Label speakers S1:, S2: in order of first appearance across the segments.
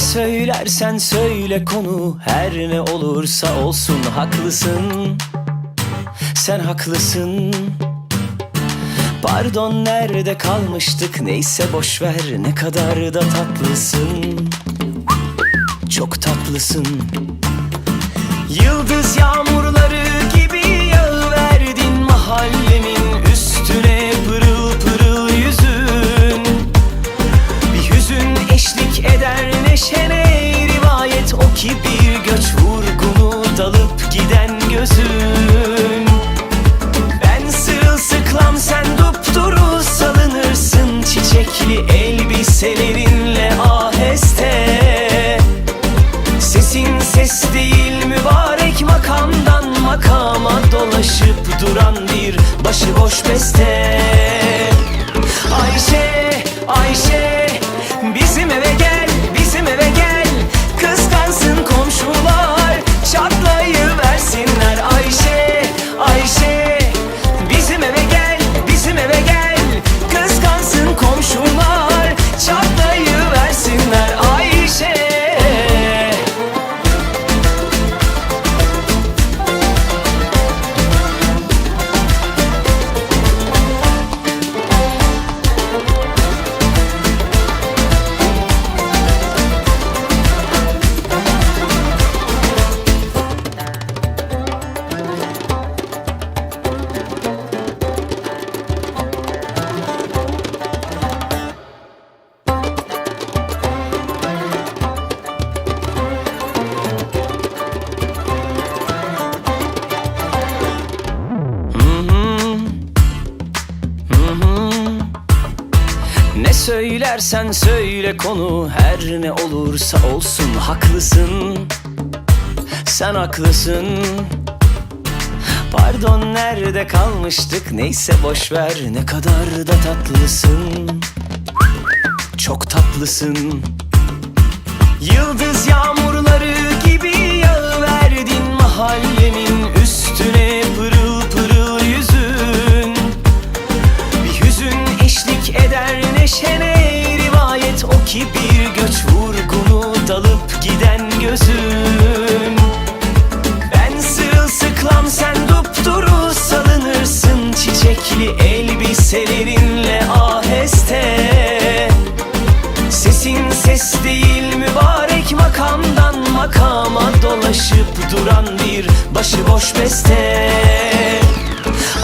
S1: söylersen söyle konu. Her ne olursa olsun haklısın. Sen haklısın. Pardon nerede kalmıştık? Neyse boş ver. Ne kadar da tatlısın. Çok tatlısın. Yıldız yağmurları göç vurgunu dalıp giden gözün. Ben sırılsıklam sen dupduru salınırsın çiçekli elbiselerinle aheste. Sesin ses değil mübarek makamdan makama dolaşıp duran bir başıboş beste söylersen söyle konu. Her ne olursa olsun haklısın. Sen haklısın. Pardon nerede kalmıştık? Neyse boş ver. Ne kadar da tatlısın. Çok tatlısın. Yıldız yağmurları göç vurgunu dalıp giden gözün. Ben sırılsıklam sen dupduru salınırsın Çiçekli elbiselerinle aheste. Sesin ses değil mübarek makamdan makama dolaşıp duran bir başıboş beste.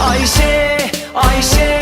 S1: Ayşe, Ayşe